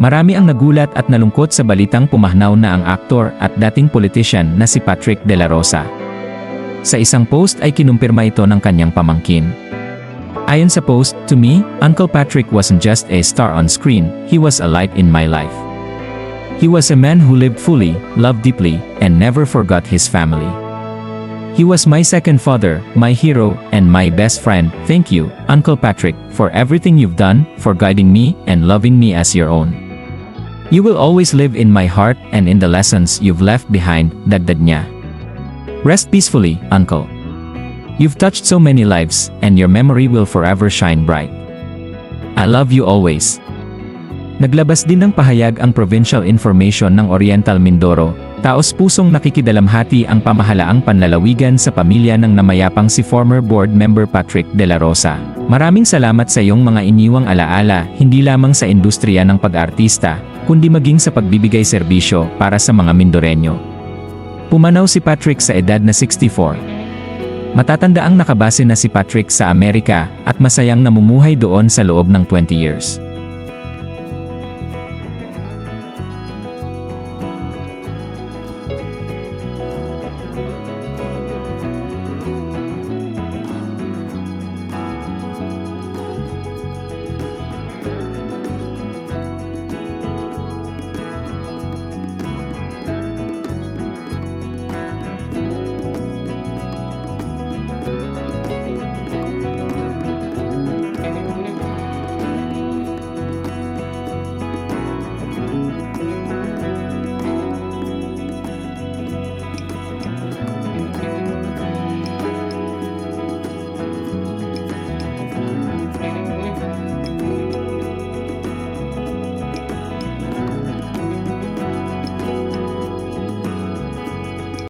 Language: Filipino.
Marami ang nagulat at nalungkot sa balitang pumahnaw na ang aktor at dating politician na si Patrick De La Rosa. Sa isang post ay kinumpirma ito ng kanyang pamangkin. Ayon sa post, To me, Uncle Patrick wasn't just a star on screen, he was a light in my life. He was a man who lived fully, loved deeply, and never forgot his family. He was my second father, my hero, and my best friend. Thank you, Uncle Patrick, for everything you've done, for guiding me and loving me as your own. You will always live in my heart and in the lessons you've left behind, dagdag niya. Rest peacefully, Uncle. You've touched so many lives, and your memory will forever shine bright. I love you always. Naglabas din ng pahayag ang Provincial Information ng Oriental Mindoro, taos pusong nakikidalamhati ang pamahalaang panlalawigan sa pamilya ng namayapang si former board member Patrick De La Rosa. Maraming salamat sa iyong mga iniwang alaala, hindi lamang sa industriya ng pag-artista, kundi maging sa pagbibigay serbisyo para sa mga Mindoreño. Pumanaw si Patrick sa edad na 64. Matatanda ang nakabase na si Patrick sa Amerika at masayang namumuhay doon sa loob ng 20 years.